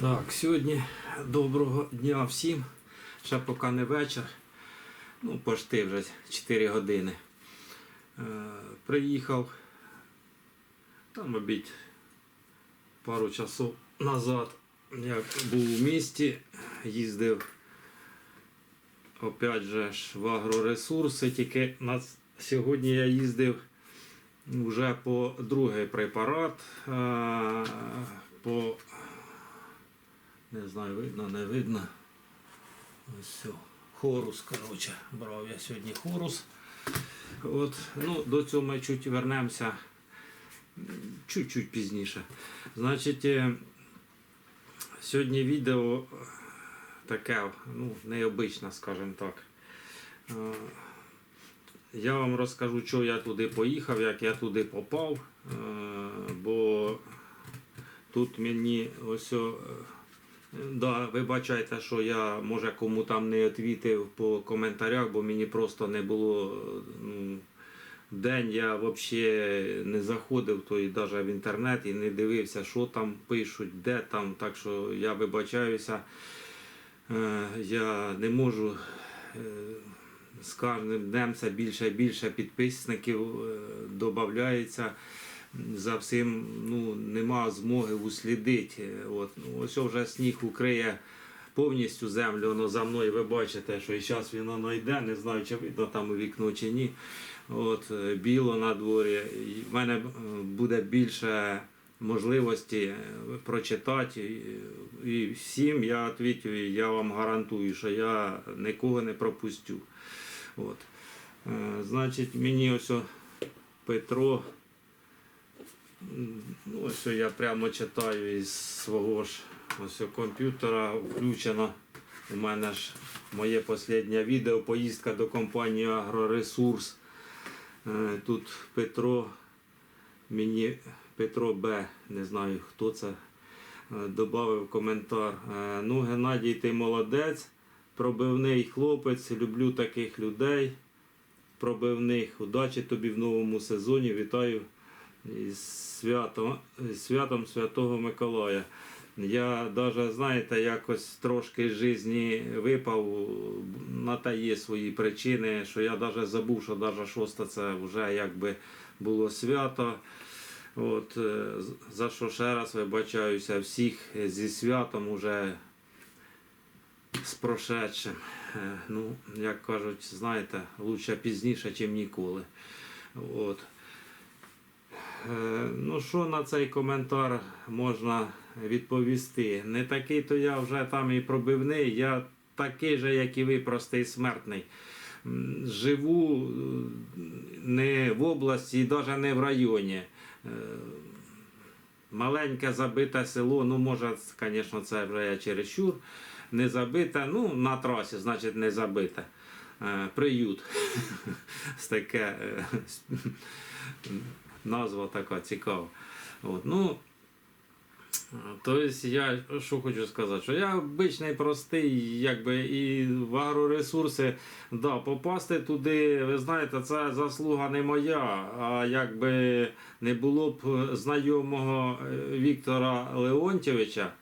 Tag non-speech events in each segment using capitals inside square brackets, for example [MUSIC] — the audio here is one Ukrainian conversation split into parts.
Так, сьогодні доброго дня всім. Ще поки не вечір. Ну, пошти вже 4 години. Е, приїхав. Там, мабуть, пару часов назад, як був у місті, їздив опять же ж в агроресурси, тільки на сьогодні я їздив вже по другий препарат. е, По не знаю, видно, не видно. Ось все. Хорус, коротше, брав я сьогодні хорус. От, ну, до цього ми чуть вернемося чуть-чуть пізніше. Значить, е, сьогодні відео таке, ну, необичне, скажімо так. Е, Я вам розкажу, що я туди поїхав, як я туди попав, е, бо тут мені ось. Да, вибачайте, що я може кому там не відвітив по коментарях, бо мені просто не було ну, день я взагалі не заходив то і навіть в інтернет і не дивився, що там пишуть, де там. Так що я вибачаюся. Е, Я не можу е, з кожним днем все більше і більше підписників е, додається. За всім ну, нема змоги услідити. От. Ну, ось вже сніг укриє повністю землю, воно за мною ви бачите, що і зараз він воно йде, не знаю, чи видно там у вікно чи ні. От, е, біло на дворі. В мене е, буде більше можливості е, прочитати. І- всім я відповідаю, я вам гарантую, що я нікого не пропустю. От. Е, Значить, мені ось Петро. Ну, ось я прямо читаю із свого ж ось комп'ютера включено. У мене ж моє останнє відео поїздка до компанії Агроресурс. Е, Тут Петро, мені Петро Б, не знаю хто це, додав коментар. Е, Ну, Геннадій, ти молодець, пробивний хлопець, люблю таких людей. Пробивних. Удачі тобі в новому сезоні. Вітаю із святом, святом Святого Миколая. Я навіть, знаєте, якось трошки з житті випав, на те є свої причини, що я навіть забув, що навіть 6 це вже якби було свято. От, е, за що ще раз вибачаюся всіх зі святом уже з прошедшим. Е, Ну, як кажуть, знаєте, лучше пізніше, ніж ніколи. От. Е, Ну, що на цей коментар можна відповісти? Не такий то я вже там і пробивний, я такий же, як і ви, простий смертний. Живу е, не в області навіть не в районі. Е, Маленьке забите село, ну може, звісно, це вже я чересчур. Не забите, ну на трасі, значить не забите. Приют. [LAUGHS] Таке назва така цікава. От, ну, Тобто я що хочу сказати, що я обичний простий, якби і в агроресурси, да, попасти туди, ви знаєте, це заслуга не моя. А якби не було б знайомого е, Віктора Леонтьовича,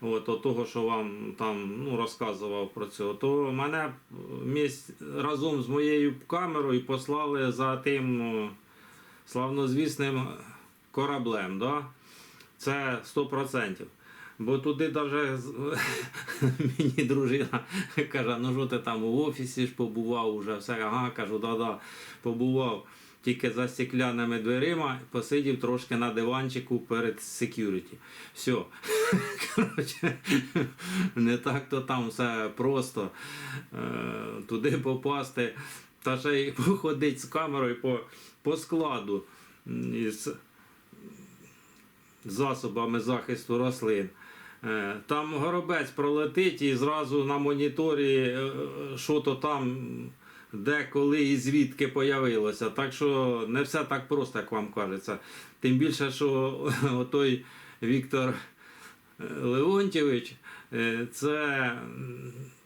от, того, що вам там ну, розказував про це, то мене разом з моєю камерою послали за тим славнозвісним кораблем. Да? Це 100%. Бо туди навіть [LAUGHS] мені дружина каже, ну що ти там у офісі ж побував уже, все, ага, кажу, да-да, побував. Тільки за стеклянними дверима посидів трошки на диванчику перед секюріті. Все. [LAUGHS] Коротше, не так то там все просто е, туди попасти. Та ще й [LAUGHS] походить з камерою по, по складу. Із, засобами захисту рослин. Е, Там горобець пролетить і зразу на моніторі, е, що то там, де, коли і звідки появилося. Так що не все так просто, як вам кажеться. Тим більше, що [LAUGHS] той Віктор е, Леонтьєвич, е, це,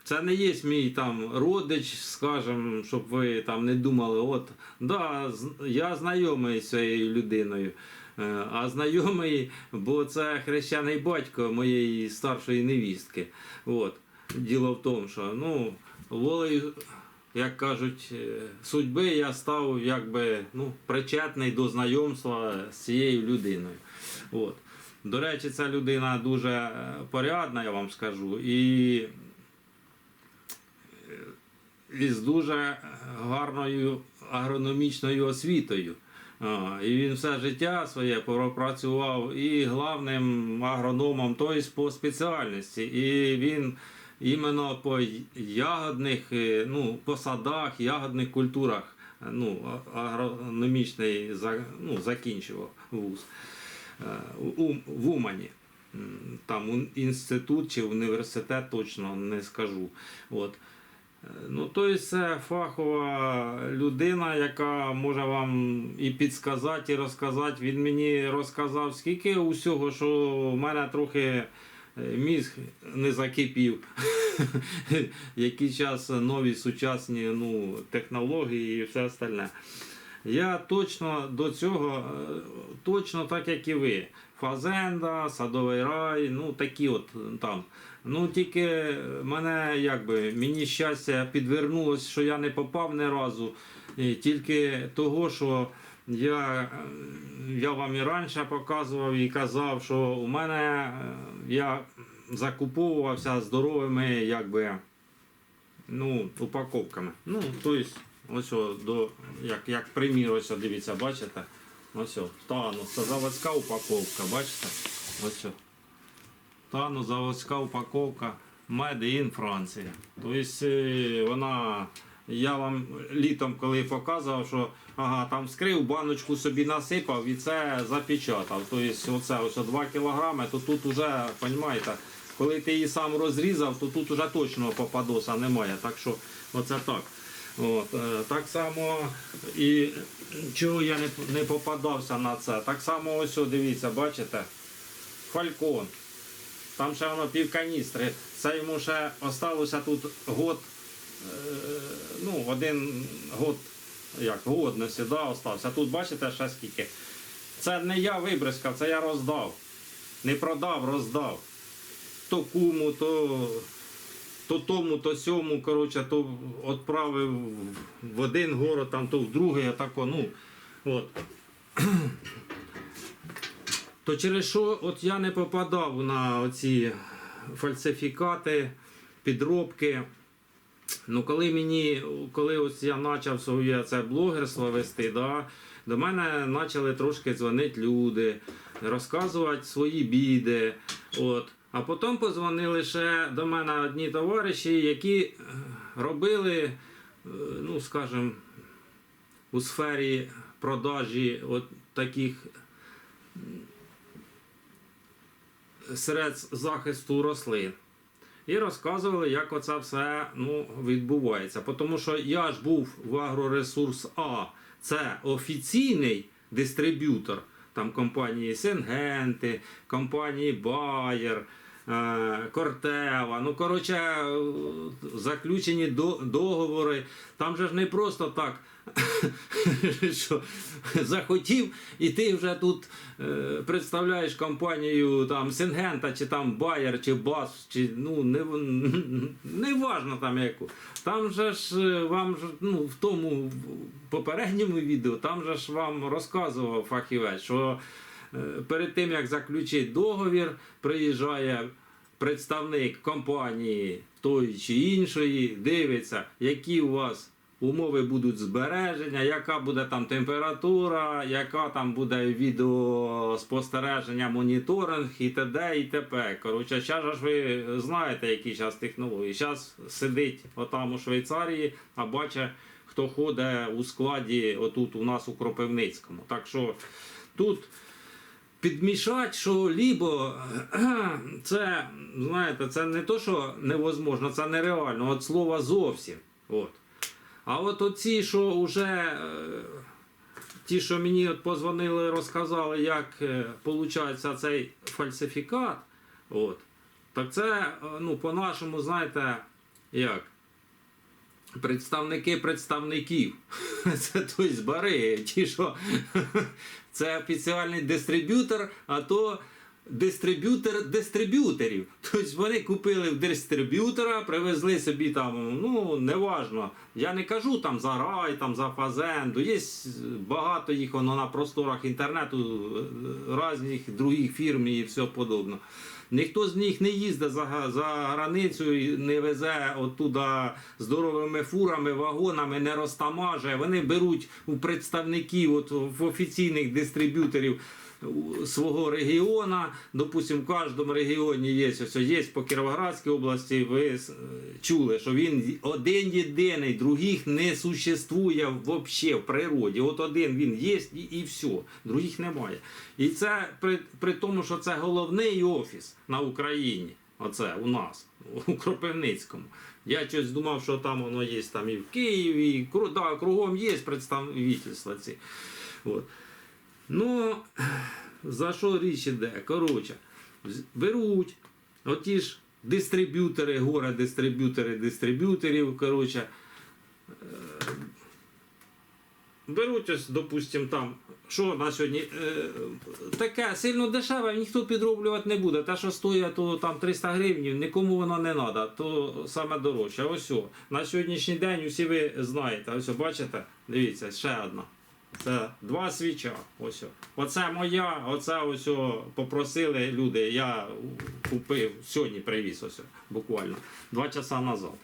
це не є мій там родич, скажімо, щоб ви там не думали, от да, я знайомий з цією людиною. Е, А знайомий, бо це хрещений батько моєї старшої невістки. От. Діло в тому, що ну, волею, як кажуть, е, судьби я став якби ну, причетний до знайомства з цією людиною. От. До речі, ця людина дуже е, порядна, я вам скажу, і, і з дуже гарною агрономічною освітою. І він все життя своє пропрацював і главним агрономом, тобто по спеціальності. І він іменно по ягодних ну, ну, по садах, ягодних культурах е, ну, агрономічний ну, закінчував вуз е, в Умані. Там інститут чи університет точно не скажу. От. Ну, тобто це фахова людина, яка може вам і підсказати, і розказати. Він мені розказав скільки усього, що в мене трохи е, мізг не закипів. [LAUGHS] Який час нові сучасні ну, технології і все остальне. Я точно до цього, е, точно так як і ви. Фазенда, садовий рай, ну такі от там. Ну тільки мене якби мені щастя підвернулося, що я не попав ні разу. І тільки того, що я, я вам і раніше показував і казав, що у мене е, я закуповувався здоровими якби, ну, упаковками. Ну, тобто, ось до, як, як примір, ось дивіться, бачите? Ось о, тану, це заводська упаковка, бачите? Ось о. Тану заводська упаковка Made in Франція. Тобто е, вона. Я вам літом, коли показував, що ага, там вскрив, баночку собі насипав і це запечатав. Тобто оце ось 2 кілограми, то тут вже, розумієте, коли ти її сам розрізав, то тут вже точно попадоса немає. Так що оце так. От, е, так само і чого я не, не попадався на це. Так само ось, дивіться, бачите, фалькон. Там ще воно пів каністри. Це йому ще осталося тут год, е, ну, один год, як годності, да, остався. Тут бачите ще скільки. Це не я вибризкав, це я роздав. Не продав, роздав. То куму, то, то тому, то сьому, коротше, то відправив в один город, там, то в другий, отако, ну. От. То через що от я не попадав на оці фальсифікати, підробки. Ну, коли мені, коли ось я почав своє це блогерство вести, да, до мене почали трошки дзвонити люди, розказувати свої біди. От. А потім позвонили ще до мене одні товариші, які робили, е, ну, скажімо, у сфері продажі от таких средств захисту рослин. І розказували, як оце все ну, відбувається. Тому що я ж був в Агроресурс А, це офіційний дистриб'ютор там компанії Сенгенти, компанії Bayer, е, Кортева. Ну, коротше, е, заключені договори. Там же ж не просто так. [LAUGHS] що захотів, і ти вже тут е, представляєш компанію там Сингента, чи там Bayer, чи Бас, чи ну не, не важно там яку. Там же ж е, вам ж ну в тому попередньому відео там же ж вам розказував фахівець, що е, перед тим як заключити договір, приїжджає представник компанії тої чи іншої, дивиться, які у вас умови будуть збереження, яка буде там температура, яка там буде відеоспостереження, моніторинг і т.д. і т.п. Коротше, зараз ж ви знаєте, які зараз технології. Зараз сидить отам у Швейцарії, а бачить, хто ходить у складі отут у нас у Кропивницькому. Так що тут підмішати, що лібо [CLEARS THROAT] це, знаєте, це не то, що невозможно, це нереально. От слова зовсім. От. А от оці, що вже е, ті, що мені от позвонили, розказали, як е, получається цей фальсифікат, от, так це, е, ну, по-нашому, знаєте, як? Представники представників. [LAUGHS] Це тобто бариги, ті, що [LAUGHS] це офіціальний дистриб'ютор, а то дистриб'ютор дистриб'юторів. [LAUGHS] Тобто вони купили в дистриб'ютора, привезли собі там, ну неважно. Я не кажу там за рай, там за фазенду. Є багато їх воно на просторах інтернету е, різних других фірм і все подобне. Ніхто з них не їздить за, за границю і не везе оттуда здоровими фурами, вагонами, не розтамаже. Вони беруть у представників, от, в офіційних дистриб'юторів свого регіона. Допустим, в кожному регіоні є ось є по Кіровоградській області. Ви чули, що він один єдиний, других не существує взагалі в природі. От один він є і, і все, других немає. І це при, при тому, що це головний офіс на Україні. Оце у нас, у Кропивницькому. Я щось думав, що там воно є там і в Києві, і да, кругом є представництва ці. От. Ну, за що річ іде? Коротше, беруть оті ж дистриб'ютори, горе дистриб'ютори дистриб'юторів, коротше, е, беруть ось, допустим, там, що на сьогодні е, таке сильно дешеве, ніхто підроблювати не буде. Те, що стоїть то, там 300 гривень, нікому воно не треба, то саме дорожче. Ось о, на сьогоднішній день усі ви знаєте, ось бачите, дивіться, ще одна. Це два свіча. Ось. Оце моя, оце ось попросили люди. Я купив, сьогодні привіз ось, буквально два часа назад.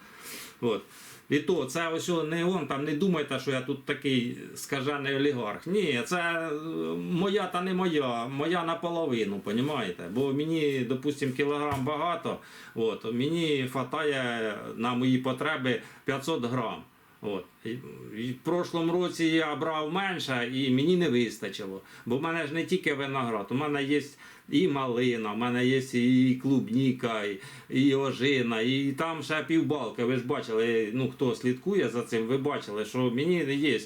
От. І то це ось не он там не думайте, що я тут такий скажений олігарх. Ні, це е, моя та не моя, моя наполовину, понімаєте? Бо мені, допустим, кілограм багато, от, мені хватає на мої потреби 500 грам. От. В прошлому році я брав менше і мені не вистачило. Бо в мене ж не тільки виноград, у мене є і малина, у мене є і клубніка, і, і ожина, і там ще півбалки. Ви ж бачили, ну хто слідкує за цим, ви бачили, що мені є.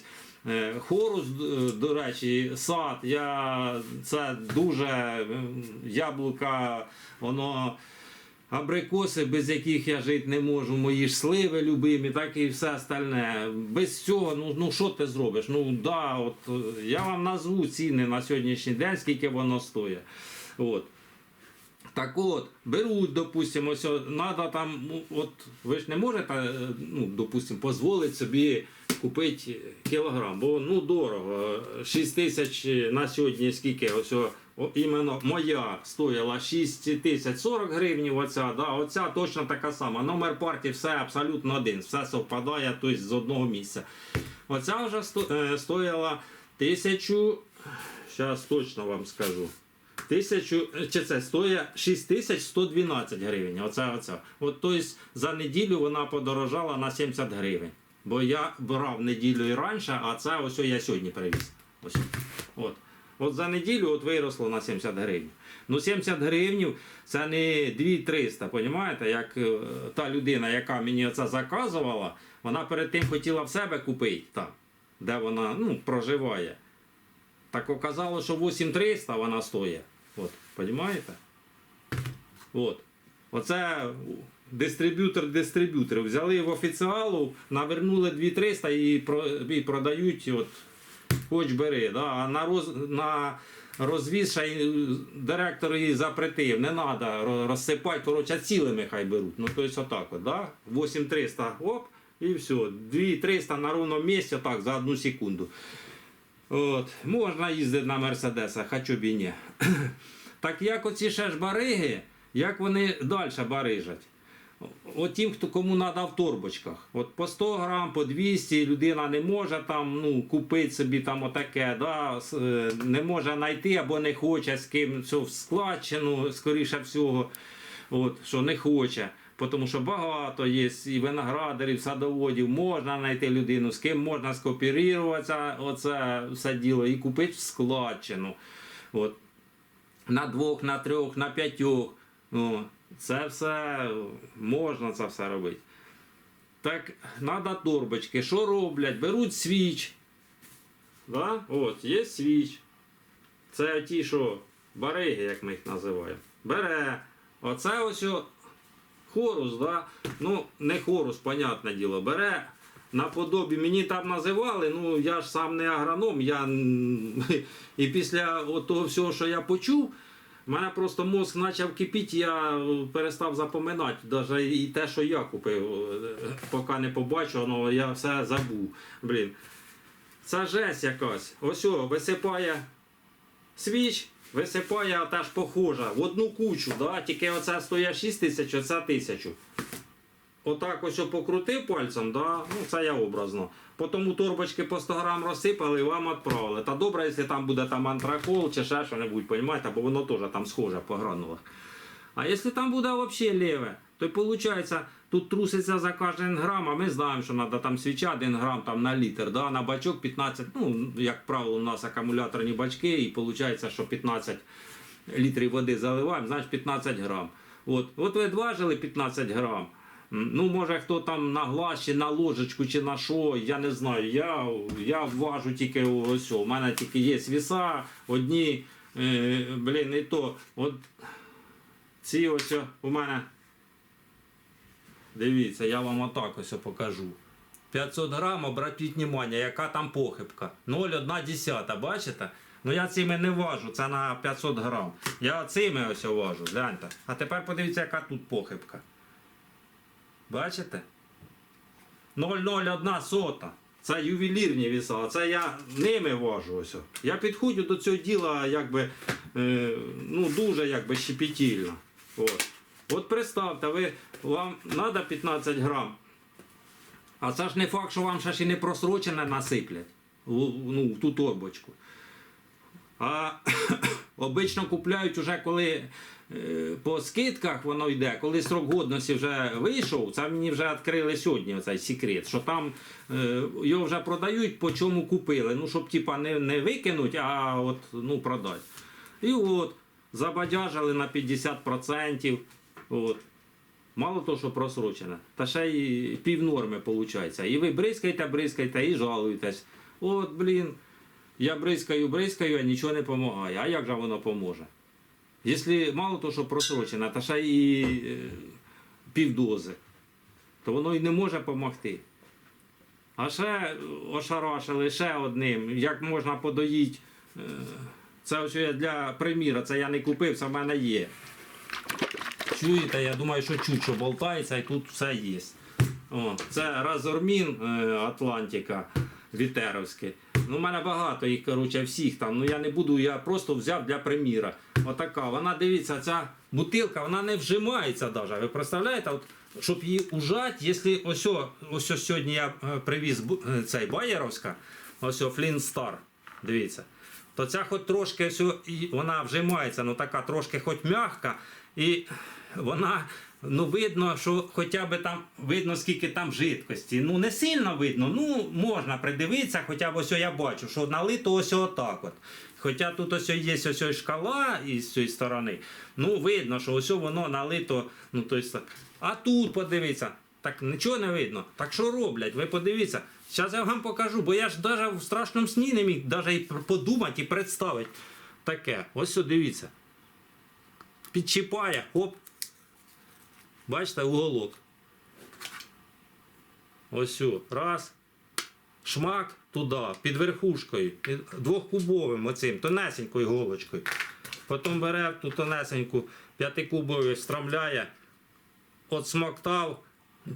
е, Хорус, до речі, сад, я, це дуже яблука, воно абрикоси, без яких я жити не можу, мої ж сливи любимі, так і все остальне. Без цього, ну, ну що ти зробиш? Ну да, от я вам назву ціни на сьогоднішній день, скільки воно стоїть. От. Так от, беруть, допустимо, ось, надо там, ну, от ви ж не можете, е, ну, допустимо, дозволити собі купити кілограм, бо ну дорого. 6 тисяч на сьогодні скільки ось о, іменно моя стоїла 6 тисяч 40 гривень, оця, да, оця точно така сама. Номер партії все абсолютно один, все совпадає тобто, з одного місця. Оця вже сто, е, стоїла тисячу, зараз точно вам скажу. Тисячу, чи це стоїть 6112 гривень. Оце, оце. От, тобто за неділю вона подорожала на 70 гривень. Бо я брав неділю і раніше, а це ось я сьогодні привіз. Ось. От. От за неділю от виросло на 70 гривень. Ну 70 гривень це не 2300, розумієте? Як е, та людина, яка мені це заказувала, вона перед тим хотіла в себе купити там, де вона ну, проживає. Так оказалось, що 8300 вона стоїть. От, розумієте? От. Оце дистриб'ютор дистриб'юторів. Взяли в офіціалу, навернули 2300 і, про, і продають, от, хоч бери. Да? А на, роз, на розвіз директор її запретив. Не треба розсипати, коротше, цілими хай беруть. Ну, тобто отак от, да? 8300, оп, і все. 2300 на ровному місці, так, за одну секунду. От, можна їздити на Мерседесах, хочу б і ні. [CLEARS THROAT] Так як оці ще ж бариги, як вони далі барижать? От тим, хто кому треба в торбочках. От по 100 грам, по 200 людина не може там ну, купити собі там отаке, да, е, не може знайти або не хоче з ким це складчину, скоріше всього, от, що не хоче. Тому що багато є і виноградарів, садоводів, можна знайти людину, з ким можна скооперуватися, оце все діло, і купити в складчину. От на двох, на трьох, на п'ятьох. Ну, це все можна це все робити. Так, треба торбочки. Що роблять? Беруть свіч. Да? От, є свіч. Це ті, що бариги, як ми їх називаємо. Бере. Оце ось хорус, да? ну не хорус, понятне діло, бере наподобі. Мені там називали, ну я ж сам не агроном. Я... [LAUGHS] І після того всього, що я почув, в мене просто мозк почав кипіти, я е, перестав запоминати. Навіть і те, що я купив, е, поки не побачив, ну, я все забув. Блін. Це жесть якась. Ось о, висипає свіч, висипає теж похожа в одну кучу, да? тільки оце стоїть 6 тисяч, оце тисячу. Отак ось покрутив пальцем, да? ну це я образно. Потім торбочки по 100 грам розсипали і вам відправили. Та добре, якщо там буде там антракол чи ще що-небудь, розумієте, бо воно теж там схоже по гранулах. А якщо там буде взагалі ліве, то виходить, тут труситься за кожен грам, а ми знаємо, що треба там свіча 1 грам там, на літр, да? на бачок 15, ну, як правило, у нас акумуляторні бачки, і виходить, що 15 літрів води заливаємо, значить 15 грам. От, от ви зважили 15 грам. Ну, може, хто там на глаз, чи на ложечку, чи на що, я не знаю. Я, я важу тільки ось. У мене тільки є віса, одні, е, блін, і то. От ці ось у мене. Дивіться, я вам отак ось покажу. 500 грам, обратіть увагу, яка там похибка. 0,1, бачите? Ну я цими не важу, це на 500 грам. Я цими ось важу, гляньте. А тепер подивіться, яка тут похибка. Бачите? 0,01 сота. Це ювелірні віса, це я ними важу ось. Я підходжу до цього діла якби, е, ну, дуже якби щепетільно. От. От представте, ви, вам треба 15 грам. А це ж не факт, що вам ще і не просрочене насиплять ну, в ту торбочку. А [COUGHS] обично купляють уже коли по скидках воно йде, коли срок годності вже вийшов, це мені вже відкрили сьогодні цей секрет, що там е, його вже продають, по чому купили. Ну, щоб типа не, не викинуть, а от ну, продати. І от, забадяжили на 50%. От. Мало того, що просрочене, та ще й пів норми виходить. І ви бризкаєте, бризкаєте і жалуєтесь. От, блін, я бризкаю, бризкаю, а нічого не допомагає. А як же воно поможе? Якщо мало того, що просрочене, та ще й е, півдози, то воно і не може допомогти. А ще ошарашили ще одним, як можна подоїти. е, Це ось я для приміра, це я не купив, це в мене є. Чуєте, я думаю, що чуть що болтається і тут все є. О, це Разормін е, Атлантика Вітеровський. Ну, у мене багато їх, коротше, всіх там. Ну я не буду, я просто взяв для приміра. Отака. Вона дивіться, ця бутилка, вона не вжимається навіть. Ви представляєте, от, щоб її ужати, якщо ось, ось, сьогодні я е, привіз е, цей Байеровська, ось Flint Star, дивіться. То ця хоч трошки ось, вона вжимається, ну така трошки хоч м'яка. І вона, ну видно, що хоча б там видно, скільки там жидкості. Ну не сильно видно, ну можна придивитися, хоча б ось я бачу, що налито ось отак от. Хоча тут ось є ось шкала із цієї сторони, ну видно, що ось воно налито. Ну, то а тут подивіться, так нічого не видно. Так що роблять? Ви подивіться. Зараз я вам покажу, бо я ж навіть в страшному сні не міг навіть і подумати і представити таке. Ось дивіться. Підчіпає, оп. Бачите, уголок. Ось. Раз. Шмак туди, під верхушкою, двохкубовим оцим, тонесенькою голочкою. Потім бере ту тонесеньку п'ятикубову, страмляє, отсмоктав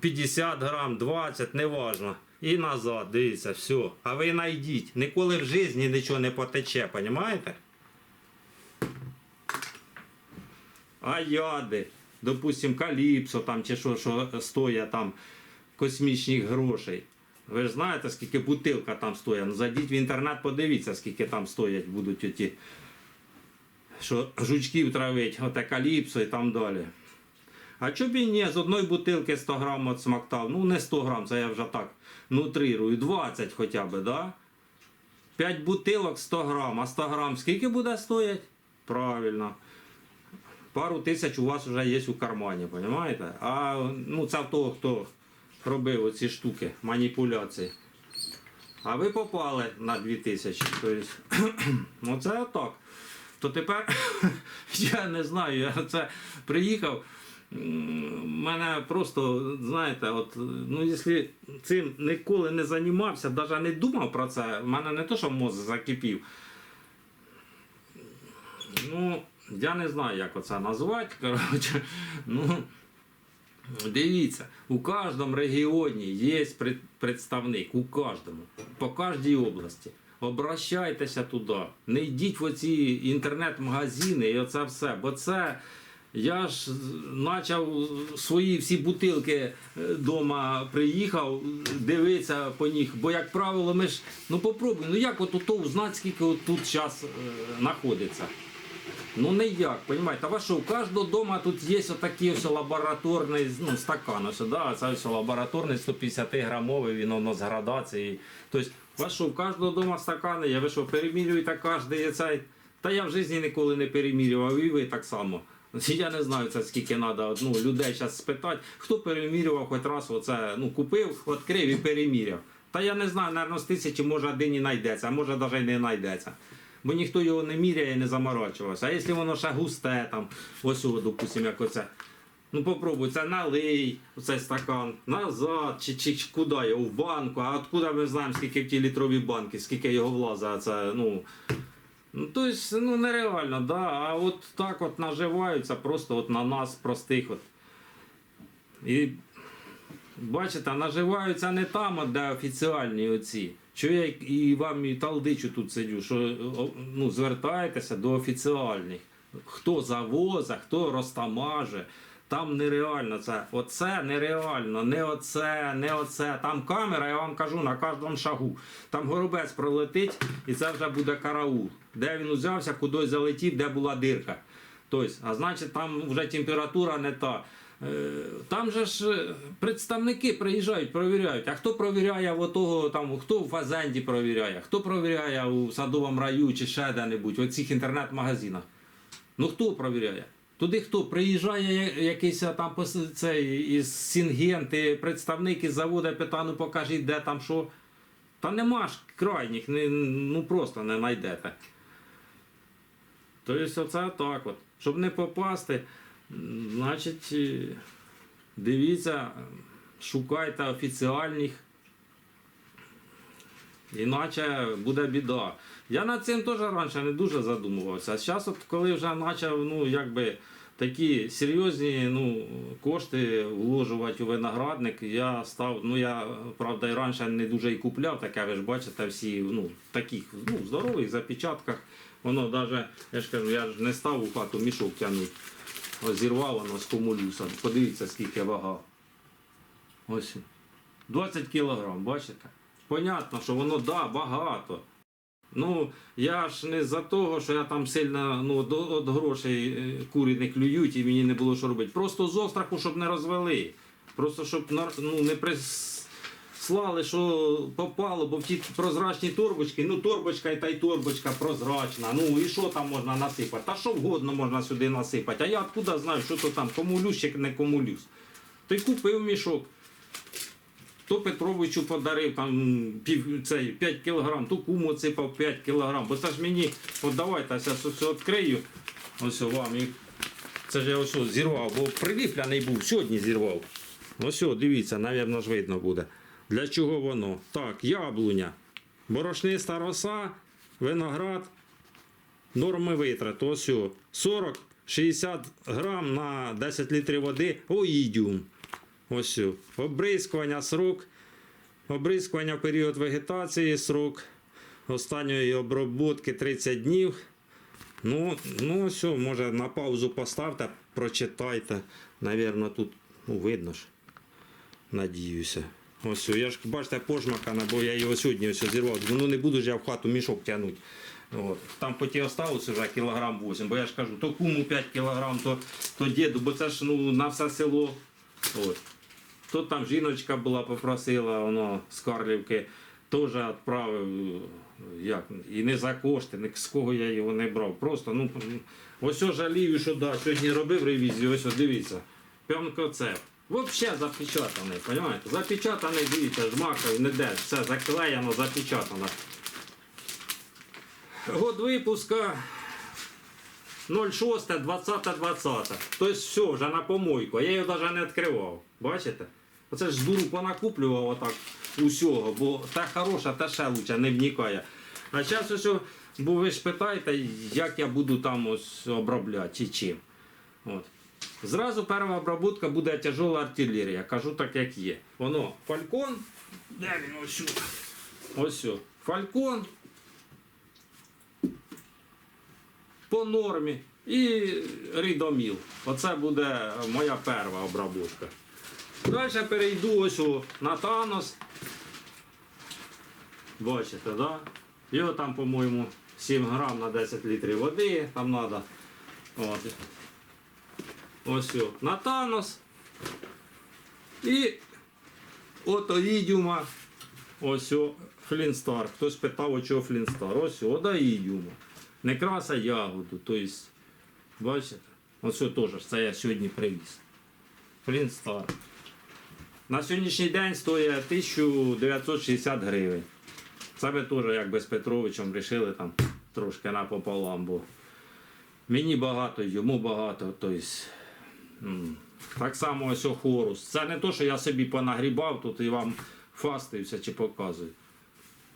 50 грам, 20, неважно. І назад, дивіться, все. А ви найдіть. Ніколи в житті нічого не потече, розумієте? А яди, допустим, каліпсо там чи що, що стоять там космічних грошей. Ви ж знаєте, скільки бутилка там стоїть. Ну, зайдіть в інтернет, подивіться, скільки там стоять будуть оті, що жучків травить, оте каліпсо і там далі. А чоб і ні, з одної бутилки 100 грам смактав. Ну не 100 грам, це я вже так нутрирую, 20 хоча б, да? 5 бутилок 100 грам, а 100 грам скільки буде стоять? Правильно пару тисяч у вас вже є у кармані, розумієте? А ну, це в того, хто робив оці штуки, маніпуляції. А ви попали на 2000. Тобто, ну це отак. То тепер [CLEARS THROAT] я не знаю, я це приїхав. мене просто, знаєте, от, ну, якщо цим ніколи не займався, навіть не думав про це, в мене не то, що мозок закипів. Ну, я не знаю, як оце назвати. [LAUGHS] Коротше, ну, дивіться, у кожному регіоні є представник, у кожному, по кожній області. Обращайтеся туди, не йдіть в оці інтернет-магазини і оце все. Бо це я ж почав свої всі бутилки вдома приїхав, дивитися по них. Бо, як правило, ми ж ну попробуй, ну як от ото узнати, скільки от тут зараз знаходиться. Ну ніяк, понимаете, а що, у кожного дома тут є отакий ось лабораторний ну, стакан, ось, да, це ось лабораторний 150 грамовий, він воно з градацією. Тобто, вас що, у кожного дома стакани, я ви що, перемірюєте кожний цей. Та я в житті ніколи не перемірював, і ви так само. [LAUGHS] Я не знаю, це скільки треба ну, людей зараз спитати, хто перемірював хоч раз, оце, ну, купив, відкрив і переміряв. Та я не знаю, мабуть, з тисячі може один і знайдеться, а може навіть не знайдеться. Бо ніхто його не міряє і не заморачувався. А якщо воно ще густе, там, ось, допустимо, як оце. Ну попробуй, це налий цей стакан назад, чи, чи, чи куди його, в банку, а откуда ми знаємо, скільки в ті літрові банки, скільки його влазить, це, ну. Ну, то ну нереально, да. А от так от наживаються просто от на нас, простих. От. І бачите, наживаються не там, от, де офіціальні оці. Що я і вам і талдичу тут сидю, що ну, звертайтеся до офіціальних. Хто завоза, хто розтамаже. Там нереально це. Оце нереально, не оце, не оце. Там камера, я вам кажу, на кожному шагу. Там горобець пролетить і це вже буде караул. Де він узявся, кудись залетів, де була дирка. Тобто, а значить, там вже температура не та. Е, Там же ж е, представники приїжджають, провіряють. А хто провіряє в отого, там, хто в Фазенді провіряє, хто провіряє у садовому раю чи ще де-небудь, в цих інтернет-магазинах. Ну хто провіряє? Туди хто приїжджає якийсь там цей із Сінгенти, представник із заводу питає, ну покажіть, де там що. Та нема ж крайніх, не, ну просто не знайдете. Тобто оце так от. Щоб не попасти, значить, е, дивіться, шукайте офіціальних. Іначе буде біда. Я над цим теж раніше не дуже задумувався. А зараз, от коли вже почав, ну, якби такі серйозні ну, кошти вложувати у виноградник, я став, ну я правда і раніше не дуже і купляв таке, ви ж бачите, всі ну, таких ну, здорових запечатках. Воно навіть, я ж кажу, я ж не став у хату мішок тягнути. Зірвав воно з комулюса. Подивіться, скільки вага. Ось. 20 кілограм, бачите? Понятно, що воно да, багато. Ну, я ж не за того, що я там сильно ну, від грошей е, курі не клюють і мені не було що робити. Просто з остраху, щоб не розвели. Просто щоб ну, не прислали, що попало, бо в ті прозрачні торбочки, ну торбочка і та й торбочка прозрачна. Ну і що там можна насипати? Та що вгодно можна сюди насипати. А я откуда знаю, що то там, комулюс чи не комулюс. То й купив мішок. То Петровичу подарив там пів, цей, 5 кілограм, то куму ципав 5 кілограм. Бо це ж мені, от давайте я все відкрию. Ось вам. І це ж я ось зірвав, бо приліпляний був, сьогодні зірвав. Ось, дивіться, навірно ж видно буде. Для чого воно? Так, яблуня, борошниста роса, виноград, норми витрату. Ось 40-60 грам на 10 літрів води. Оїдіум. Ось. Обрискування срок. Обрискування в період вегетації срок. Останньої обробки 30 днів. Ну, ну все, може на паузу поставте, прочитайте. Навірно, тут ну, видно ж. Надіюся. Ось, я ж бачите, пожмакана, бо я його сьогодні ось зірвав. Ну не буду ж я в хату мішок тягнути. От. Там поті осталося вже кілограм 8, бо я ж кажу, то куму 5 кілограм, то, то діду, бо це ж ну, на все село. От. Тут там жіночка була, попросила, воно з Карлівки, теж відправив. Як, і не за кошти, ні з кого я його не брав. Просто, ну, ось жалію, що да, сьогодні робив ревізію, ось дивіться. П'янкоцеп. Взагалі запечатаний, розумієте? Запечатаний, дивіться, жмакою, де, все заклеєно, запечатано. Год випуска 06, 20, 20. Тобто все, вже на помойку. Я його навіть не відкривав. Бачите? Оце ж дуру понакуплював отак усього, бо та хороша, та ще лучше, не вникає. А зараз ось, бо ви ж питаєте, як я буду там ось обробляти чи чим. От. Зразу перша обробка буде тяжола артилерія. Кажу так, як є. Воно фалькон. Де він ось? Ось. Фалькон. По нормі. І рідоміл. Оце буде моя перша обробка. Далі перейду ось на Танос. Бачите, да? Його там, по-моєму, 7 грам на 10 літрів води. Там треба. Ось о, на Танос. І от оїдіума. Ось Флінстар. Хтось питав, о чого Флінстар. Ось о, до оїдіума. Не краса ягоду. Тобто, бачите? Ось теж, це я сьогодні привіз. Флінстар. На сьогоднішній день стоїть 1960 гривень. Це ми теж якби з Петровичем вирішили там трошки напополам, бо мені багато, йому багато. Тобто, так само ось хорус. Це не то, що я собі понагрібав тут і вам фастився чи показую.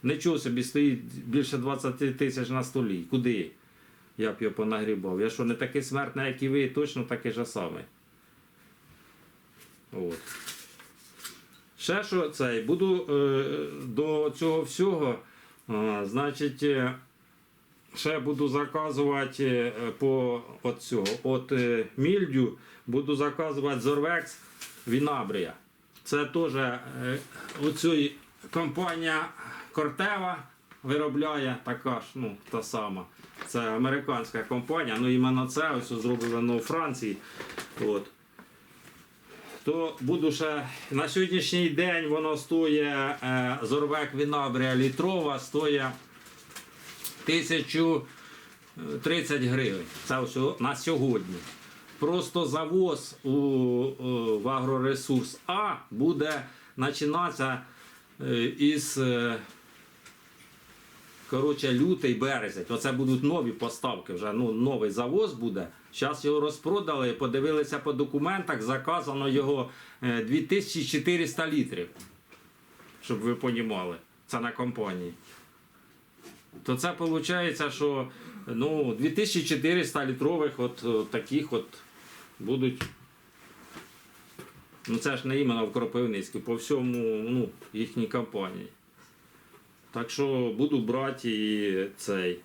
Нічого собі стоїть більше 20 тисяч на столі. Куди? Я б його понагрібав. Я що, не такий смертний, як і ви, точно такий же самий. От. Ще що цей, буду е, до цього всього, е, значить, ще буду заказувати е, по цього, от е, мільдю, буду заказувати Зорвекс Вінабрія. Це теж е, оцю компанія Кортева виробляє така ж, ну, та сама. Це американська компанія, ну іменно це ось зроблено у Франції. От то буду ще на сьогоднішній день воно стоїть е, зорвек вінабрія літрова, стоїть 1030 гривень. Це на сьогодні. Просто завоз у, у, в агроресурс А буде починатися е, із е, коротше, лютий березень. Оце будуть нові поставки. Вже ну, новий завоз буде. Зараз його розпродали, подивилися по документах, заказано його е, 2400 літрів. Щоб ви розуміли. Це на компанії. То це виходить, що ну, 2400 літрових от, от таких от будуть. Ну це ж не іменно в Кропивницькій, по всьому ну, їхній компанії. Так що буду брати і цей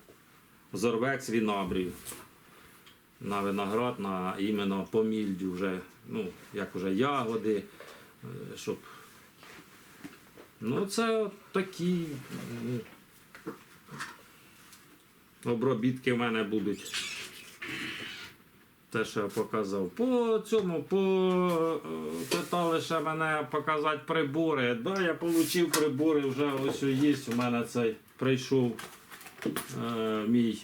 Зорвекс Вінабрію на виноград, на іменно по мільдю вже, ну, як вже ягоди, е, щоб. Ну, це такі обробітки в мене будуть. Те, що я показав. По цьому, по е, питали ще мене показати прибори. Да, я отримав прибори, вже ось є. У мене цей прийшов е, мій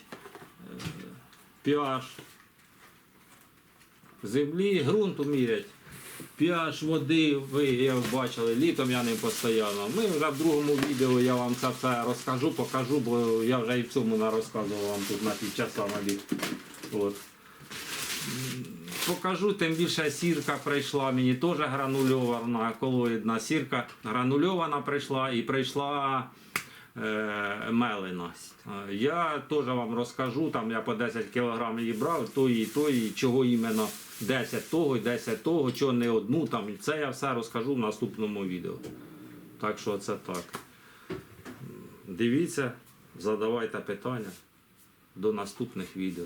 е, pH землі, ґрунту мірять. pH води, ви бачили, літом я ним постійно. Ми вже в другому відео я вам це все розкажу, покажу, бо я вже і в цьому не розказував вам тут на півчаса. От. Покажу, тим більше сірка прийшла, мені теж гранульована колоїдна сірка. Гранульована прийшла і прийшла е, мелина. Я теж вам розкажу, там я по 10 кг її брав, тої, тої, чого іменно 10 того і 10 того, чого не одну там. Це я все розкажу в наступному відео. Так що це так. Дивіться, задавайте питання до наступних відео.